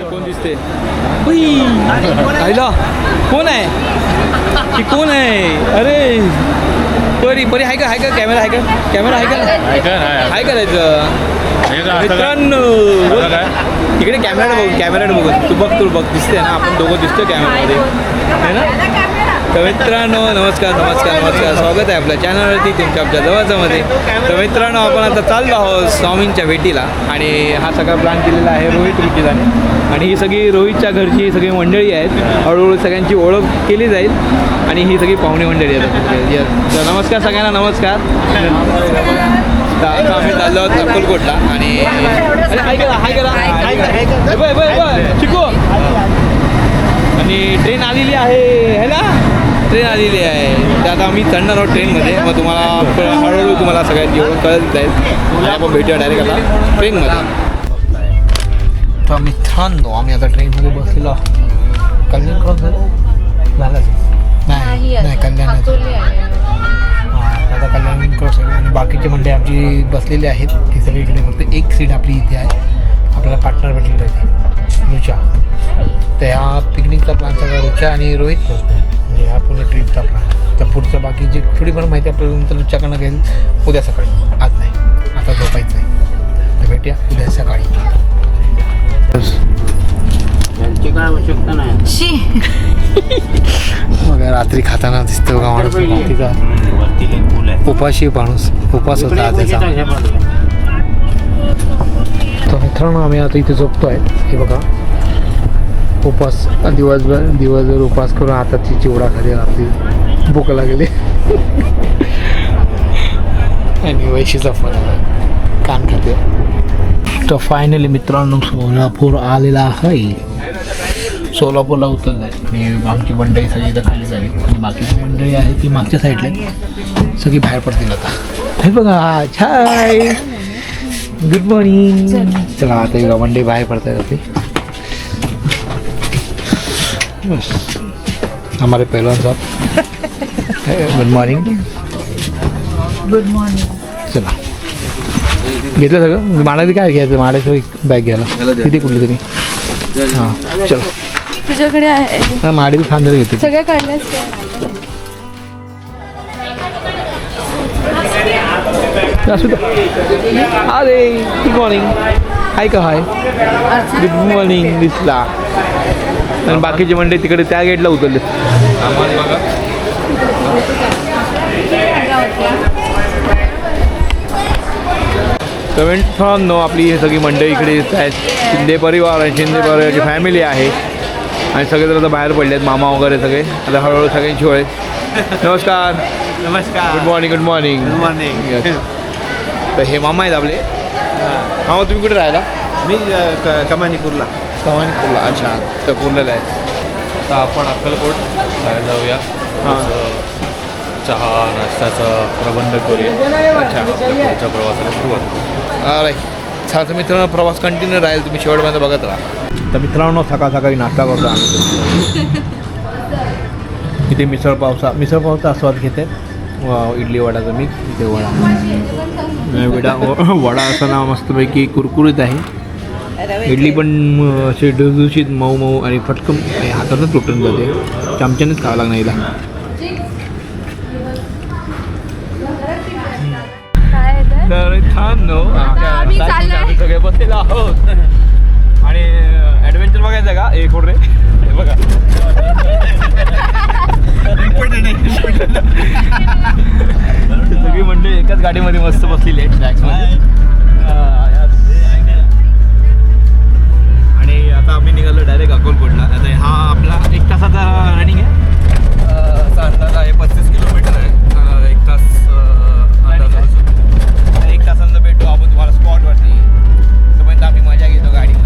कोण दिसते कोण आहे की कोण आहे अरे परी परी आहे का आहे का कॅमेरा आहे का कॅमेरा आहे का काय करायचं मित्रांनो बोल. इकडे कॅमेरा बघ कॅमेरा बघ तू बघ तू बघ दिसते ना आपण दोघं दिसतो कॅमेरामध्ये है ना तर मित्रांनो नमस्कार नमस्कार नमस्कार स्वागत आहे आपल्या चॅनलवरती तुमच्या आपल्या जवळच्यामध्ये तर मित्रांनो आपण आता चाललो आहोत स्वामींच्या भेटीला आणि हा सगळा प्लॅन केलेला आहे रोहित रुचिदाने आणि ही सगळी रोहितच्या घरची सगळी मंडळी आहेत. हळूहळू सगळ्यांची ओळख केली जाईल. आणि ही सगळी पाहुणी मंडळी आहेत. तर नमस्कार सगळ्यांना नमस्कार. आता आम्ही चाललो आहोत अक्कलकोटला आणि चिकू. आणि ट्रेन आलेली आहे है ना? ट्रेन आलेली आहे. तर आता आम्ही चढणार आहोत ट्रेनमध्ये. मग तुम्हाला हळूहळू तुम्हाला सगळ्यात जेवढं कळत जाईल. आपण भेटूया डायरेक्ट आता ट्रेनमध्ये. तर मित्रांनो आम्ही आता ट्रेनमध्ये बसलेलो आहोत. कल्याण क्रॉस झालं? झालं नाही नाही कल्याण हां आता कल्याण क्रॉस आणि बाकीचे मंडळी आमची बसलेली आहेत. ती सगळी इकडे फक्त एक सीट आपली इथे आहे. आपल्याला पार्टनर भेटलेलं आहे रुचा. तर ह्या पिकनिकचा प्लॅन सगळा रुचा आणि रोहित करतो म्हणजे हा पूर्ण ट्रिपचा प्लॅन तर पुढचं बाकी जी थोडीफार माहिती आपल्याला नंतर रुचाकडनं घेईल. उद्या सकाळी. आज नाही. आता झोपायचं आहे. तर भेटूया उद्या सकाळी. काय आवश्यकता नाही. शी. मग रात्री खाताना दिसतो का माणूस तिचा वरती एक पूल आहे उपाशी माणूस उपास होता त्याचा. ह्या. तर मित्रांनो आम्ही आता इथे झोपतो आहे हे बघा. उपास दिवसभर दिवसभर उपास करून आता ती चिवडा खाली रात्री भूक लागली. आणि वैशीचा फोन आला. कान खाते. तर फायनली मित्रांनो सोलापूर आलेला आहे. सोलापूरला उतरलं आहे. आणि आमची मंडळी सगळी इथं खाली झाली. आणि बाकीची मंडळी आहे ती मागच्या साईडला आहे. सगळी बाहेर पडतील आता. हे बघा छाय. गुड मॉर्निंग चला आता एका मंडळी बाहेर पडताय होते हमारे पहलवान साहब. गुड मॉर्निंग गुड मॉर्निंग चला. घेतलं सगळं? माडाची काय घ्यायचं? माड्याचं बॅग घ्यायला. किती कुठली तरी? हां चलो. तुझ्याकडे आहे. हा माडी खांदर घेते. सगळ्या काढल्यास? असू अरे गुड मॉर्निंग हाय का हाय गुड मॉर्निंग दिसला. आणि बाकीचे मंडळी तिकडे त्या गेटला उतरले. तर मित्रांनो आपली ही सगळी मंडळी इकडे आहेत. शिंदे परिवार आहे शिंदे परिवाराची फॅमिली आहे. आणि सगळे जर आता बाहेर पडले आहेत मामा वगैरे सगळे. आता हळूहळू सगळ्यांची ओळख. नमस्कार. गुड नमस्कार morning good morning good morning तर हे मामा आहेत आपले. मामा तुम्ही कुठे राहिला मी कमानीपूरला. कमानी कुर्ला अच्छा. तर कुर्ल्याला आहे आता आपण अक्कलकोट. बाहेर जाऊया. हां. चहा नाश्त्याचा प्रबंध करूया. अच्छा. पुढच्या प्रवासाला सुरुवात अरे छान मित्रांनो प्रवास कंटिन्यू राहील तुम्ही शेवटपर्यंत बघत राहा. तर मित्रांनो सकाळ सकाळी नाश्ता करतो आम्ही. इथे मिसळ पावसा मिसळ पावचा आस्वाद घेते. व इडली वडाचा मी इथे वडा. वडा वडा असा ना मस्तपैकी कुरकुरीत आहे. इडली पण अं, अशी डुसडुशीत मऊ मऊ आणि फटकन हे हातातच तुटून जाते. चमच्यानेच खावं लागणार हिला. काय आहे ते? तर आम्ही सगळे बसलेलो आहोत. आणि ॲडव्हेंचर बघायचं का? एक रे. हे बघा. सगळी मंडळी एकाच गाडीमध्ये मस्त बसलेली आहे ट्रॅक्समध्ये आणि आता आम्ही निघालो डायरेक्ट अकोलकोटला. आता हा आपला एक तासाचा रनिंग आहे. अंदाज आहे पस्तीस किलोमीटर आहे. एक तास अंदाज एक तासानंतर भेटू आपण तुम्हाला स्पॉटवरती तोपर्यंत आम्ही मजा घेतो गाडीमध्ये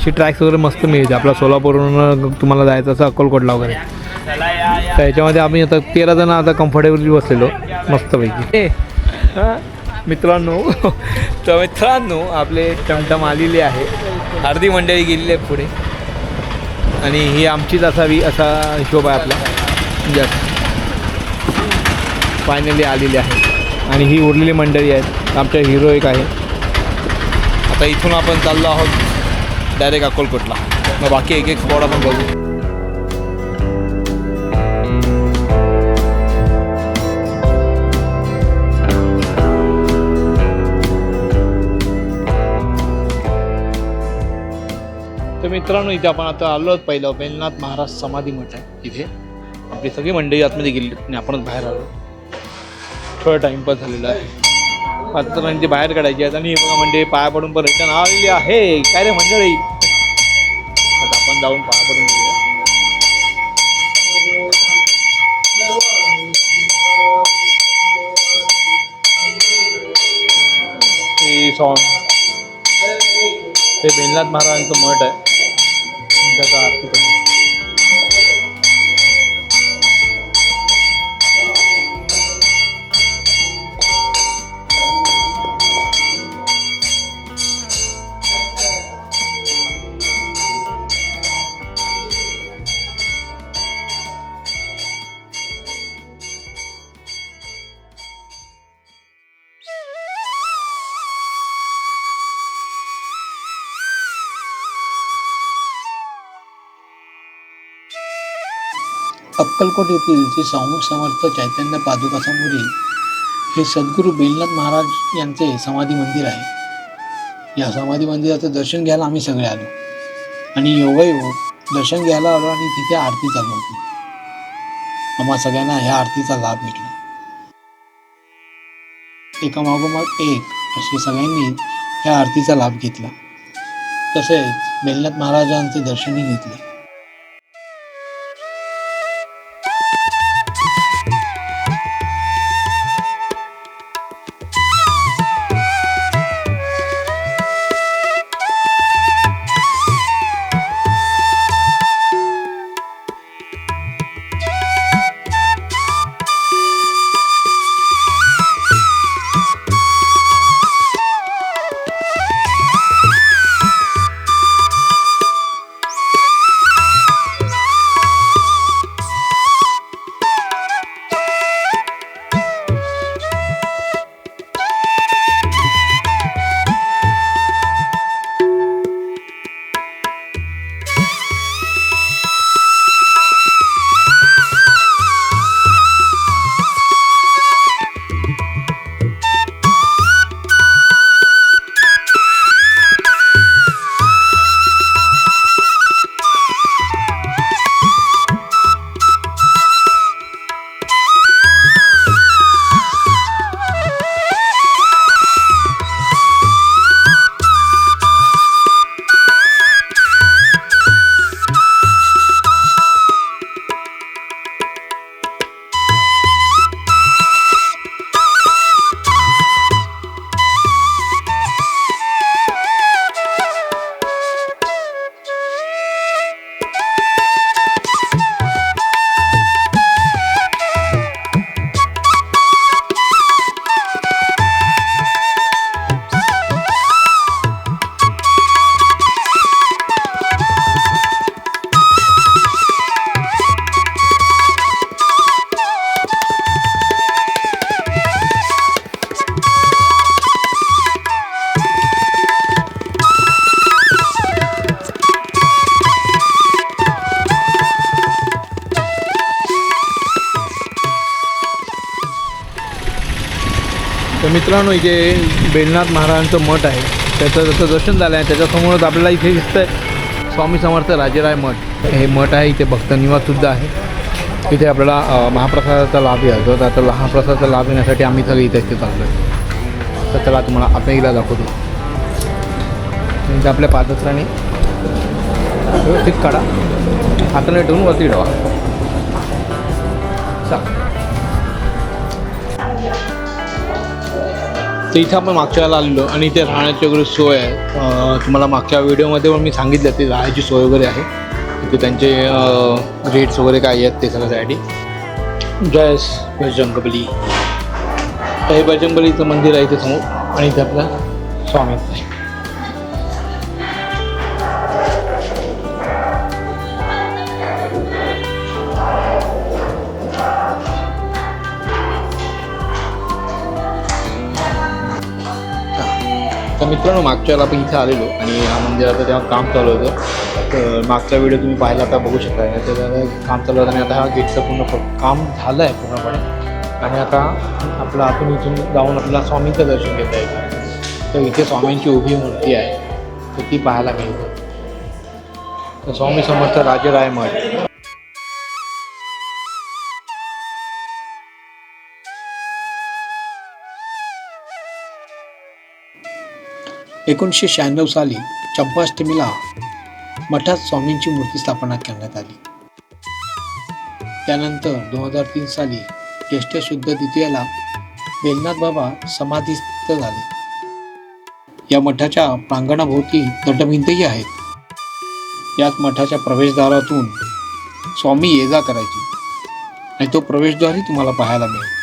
अशी ट्रॅक्स वगैरे मस्त मिळते. आपल्या सोलापूरवरून तुम्हाला जायचं असं अक्कलकोटला वगैरे. तर याच्यामध्ये आम्ही आता तेरा जण आता कम्फर्टेबली बसलेलो. मस्तपैकी. मित्रांनो तर मित्रांनो आपले टमटम आलेले आहे. अर्धी मंडळी गेलेली आहे पुढे. आणि ही आमचीच असावी असा हिशोब आहे आपला. जस्ट फायनली आलेली आहे. आणि ही उरलेली मंडळी आहेत. आमच्या हिरो एक आहे. आता इथून आपण चाललो आहोत. डायरेक्ट अकोलकोटला मग बाकी एक एक स्पॉट आपण बघू. तर मित्रांनो इथे आपण आता आलो आहोत. पहिलं बेलनाथ महाराज समाधी मठ आहे इथे. आपली सगळी मंडळी आतमध्ये गेली आणि आपणच बाहेर आलो. थोडा टाइमपास झालेला आहे. आता म्हणजे बाहेर काढायची आहेत आणि बघा म्हणजे पाया पडून पण रिटर्न आलेली आहे. काय रे मंडळी? आपण जाऊन पाया पडून घेऊया हे सॉन्ग हे बेलनाथ महाराजांचं मठ आहे त्याचा आरती अक्कलकोट येथील जे स्वामी समर्थ चैतन्य पादुकासमोरील हे सद्गुरू बेलनाथ महाराज यांचे समाधी मंदिर आहे. या समाधी मंदिराचं दर्शन घ्यायला आम्ही सगळे आलो. आणि योगायोग दर्शन घ्यायला आलो आणि तिथे आरती चालू होती. आम्हा सगळ्यांना ह्या आरतीचा लाभ भेटला. एका मागोमाग एक असे सगळ्यांनी ह्या आरतीचा लाभ घेतला. तसेच बेलनाथ महाराजांचे दर्शनही घेतले. मित्रांनो इथे बेलनाथ महाराजांचं मठ आहे. त्याचं जसं दर्शन झालं आहे त्याच्यासमोरच आपल्याला इथे दिसतंय स्वामी समर्थ राजेराय मठ. हे मठ आहे इथे भक्त निवाससुद्धा आहे. इथे आपल्याला महाप्रसादाचा लाभ घ्यायचा तर आता महाप्रसादाचा लाभ घेण्यासाठी आम्ही सगळे इथे इथे चाललो आहे तर चला तुम्हाला आत्मेला दाखवतो. इथे आपल्या पादत्राने व्यवस्थित काढा. हाताने ठेवून वरती ठेवा. तर इथं आपण मागच्या वेळेला आलेलो आणि इथे राहण्याची वगैरे सोय आहे. तुम्हाला मागच्या व्हिडिओमध्ये पण मी सांगितलं ते राहायची सोय वगैरे आहे. इथे त्यांचे रेट्स वगैरे काय आहेत ते सगळ्यासाठी जयस बजरंगबली. हे बजरंगबलीचं मंदिर आहे इथे समोर. आणि इथे आपला स्वामी मित्रांनो मागच्या वेळेला आपण इथे आलेलो आणि या मंदिराचं म्हणजे तेव्हा काम चालू होतं. तर मागचा व्हिडिओ तुम्ही पाहिला आता बघू शकता. त्याचं काम चालू होतं आणि आता हा गेटचं पूर्ण काम झालं आहे पूर्णपणे. आणि आता आपलं आतून इथून जाऊन आपल्याला स्वामींचं दर्शन घेता येतं तर इथे स्वामींची उभी मूर्ती आहे. तर ती पाहायला मिळते. तर स्वामी समर्थ राजराय मठ. एकोणीसशे शहाण्णव साली चंपाष्टमीला मठात स्वामींची मूर्ती स्थापना करण्यात आली. त्यानंतर दोन हजार तीन साली ज्येष्ठ शुद्ध द्वितीयाला वेलनाथ बाबा समाधीस्थ झाले. या मठाच्या प्रांगणाभोवती दंडभिंतही आहेत. यात मठाच्या प्रवेशद्वारातून स्वामी ये जा करायची. आणि तो प्रवेशद्वारही तुम्हाला पाहायला मिळेल.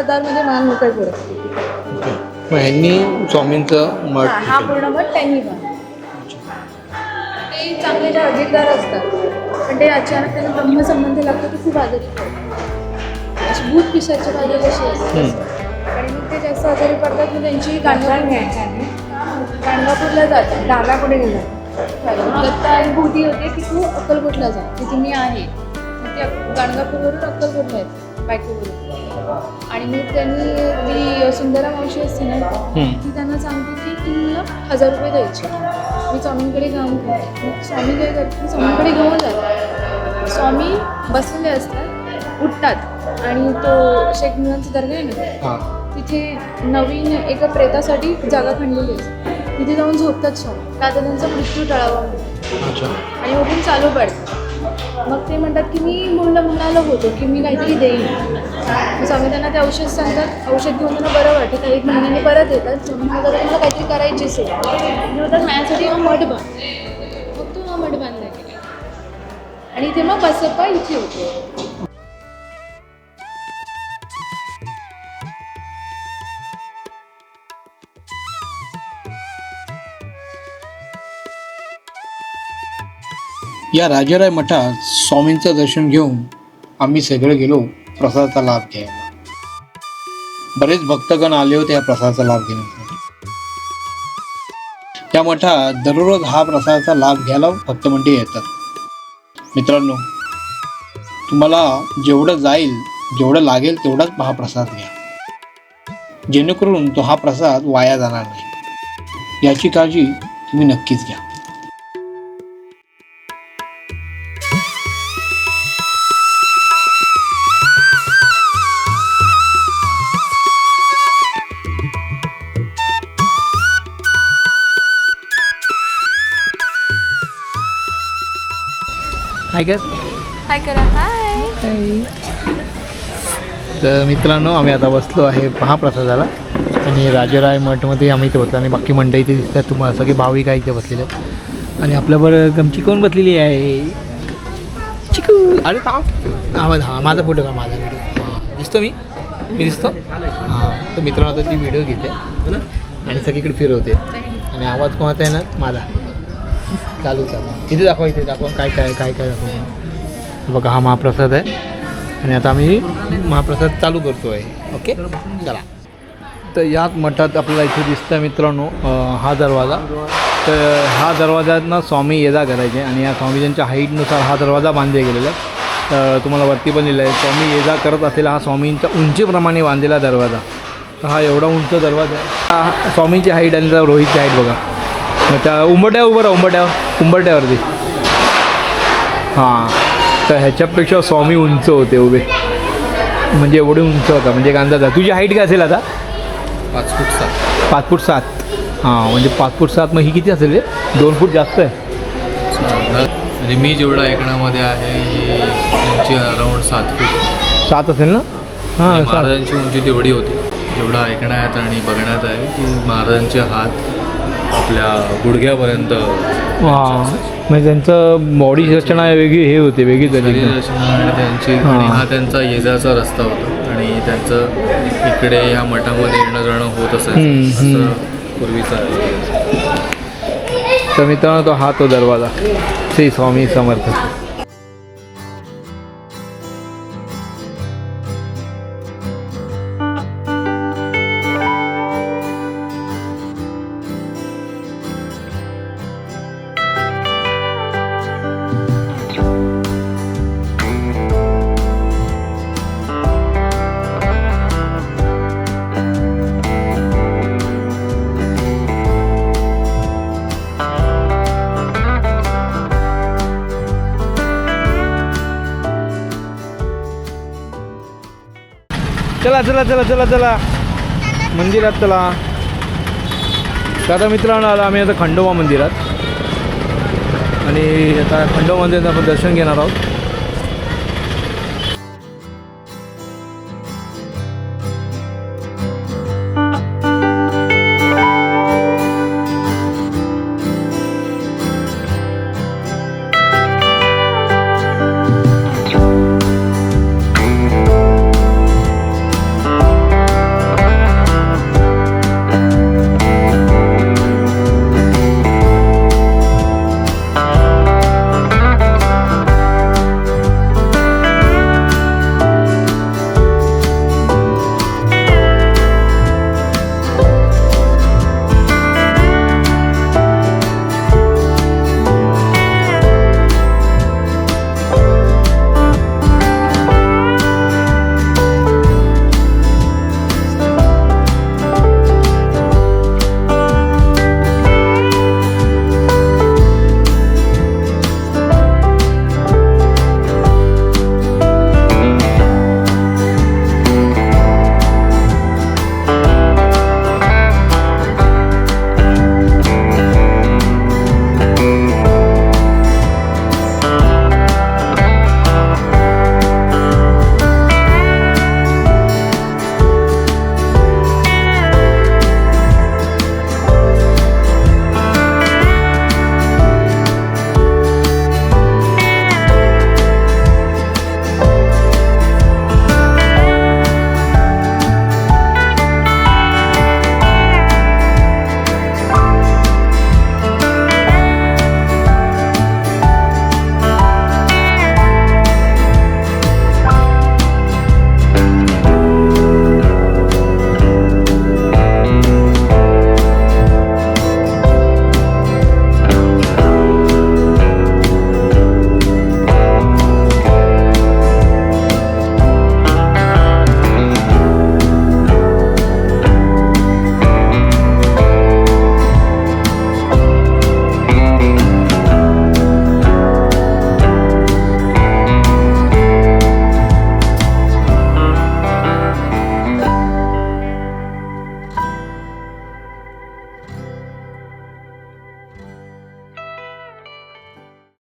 चांगले रक्तदारमध्ये मान मोकळे पडत मग ह्यांनी स्वामींचं मठ हा पूर्ण मठ त्यांनी बांधला ते चांगले जे अधिकदार असतात. पण ते अचानक त्यांना ब्रह्मसंबंध लागतो ते खूप आजारी पडतात अशी भूत पिशाच्या बाजू कशी असते आणि मग ते जास्त आजारी पडतात मग त्यांची गाणगापूर गाणगापूरला जातात. पुढे गेला दत्ता आणि भूती होते की तू अक्कलकोटला जा. तिथे मी आहे. ते गाणगापूरवरून अक्कलकोटला येते बायकोवरून आणि मग त्यांनी ती सुंदरा मावशी असते ना ती त्यांना सांगते की तू मला हजार रुपये द्यायचे. मी स्वामींकडे करते मग स्वामी काय करते स्वामींकडे घेऊन जातात स्वामी बसलेले असतात उठतात. आणि तो शेख मुलांचा दर्गा आहे ना तिथे नवीन एका प्रेतासाठी जागा खणलेली असते. तिथे जाऊन झोपतात स्वामी. का त्यांचा मृत्यू टळावा म्हणून. आणि उठून चालू पडतात मग ते म्हणतात की मी मुलं मुलाला होतो की मी काहीतरी देईन. मग स्वामी त्यांना ते औषध सांगतात. औषध घेऊन त्यांना बरं वाटतं. काही एक महिन्याने परत येतात स्वामी म्हणतात मला काहीतरी करायची आहे. म्हणतात माझ्यासाठी हा मठ बांध. मग तो हा मठ बांधला गेला आणि इथे मग बसप्पा इथे होते. या राजाराय मठात स्वामींचं दर्शन घेऊन आम्ही सगळे गेलो प्रसादाचा लाभ घ्यायला. बरेच भक्तगण आले होते या प्रसादाचा लाभ घेण्यासाठी. त्या मठात दररोज हा प्रसादाचा लाभ घ्यायला भक्तमंडळी येतात. मित्रांनो तुम्हाला जेवढं जाईल जेवढं लागेल तेवढाच हा प्रसाद घ्या. जेणेकरून तो हा प्रसाद वाया जाणार नाही. याची काळजी तुम्ही नक्कीच घ्या. हाय का हाय करा हाय तर मित्रांनो आम्ही आता बसलो आहे महाप्रसादाला. आणि राजराय मठमध्ये आम्ही इथे बसलो आणि बाकी मंडळी इथे दिसतात. तुम्हाला सगळे भाविक आहे इथे बसलेले. आणि आपल्याबरोबर गमची कोण बसलेली आहे? चिकू. अरे हा हा माझा फोटो का माझा व्हिडिओ हां. दिसतो मी? मी दिसतो? हां. तर मित्रांनो आता ती व्हिडिओ घेते. आणि सगळीकडे फिरवते. आणि आवाज कोणाचा आहे ना? माझा. चालू चालू इथे दाखवा इथे दाखवा काय काय काय काय दाखवा बघा हा महाप्रसाद आहे. आणि आता आम्ही महाप्रसाद चालू करतो आहे ओके? चला. तर याच मठात आपल्याला इथे दिसतं मित्रांनो हा दरवाजा. तर हा दरवाजातनं स्वामी ये जा करायचे. आणि या स्वामीजींच्या हाईटनुसार हा दरवाजा बांधले गेलेला तर तुम्हाला वरती पण लिहिलं आहे स्वामी ये जा करत असलेला हा स्वामींच्या उंचीप्रमाणे बांधलेला दरवाजा. तर हा एवढा उंच दरवाजा आहे. हा स्वामींची हाईट आणि रोहितची हाईट बघा. मग त्या उंबरट्या उभं राहा उंबरट्यावर उंबरट्यावरती हां. तर ह्याच्यापेक्षा स्वामी उंच होते उभे. म्हणजे एवढे उंच होता म्हणजे आहे तुझी हाईट काय असेल आता? पाच फूट सात. पाच फूट सात. हां म्हणजे पाच फूट सात मग ही किती असेल रे? दोन फूट जास्त आहे. म्हणजे मी जेवढा ऐकण्यामध्ये आहे ही त्यांची अराउंड सात फूट. सात असेल ना? हां महाराजांची उंची तेवढी होती. जेवढं ऐकण्यात आणि बघण्यात आहे की महाराजांचे हात आपल्या गुडघ्यापर्यंत हां म्हणजे त्यांचं बॉडी रचना वेगळी हे होते शरीर एकदम. रचना आणि त्यांची हां. आणि हा त्यांचा येजाचा रस्ता होता आणि त्यांचं इकडे ह्या मठामध्ये येणं जाणं होत. असं पूर्वीचं तर मित्रांनो तो हा तो दरवाजा श्री स्वामी समर्थ चला चला चला चला चला. मंदिरात चला. तर आता मित्रांनो आला आम्ही आता खंडोबा मंदिरात. आणि आता खंडोबा मंदिरात आपण दर्शन घेणार आहोत.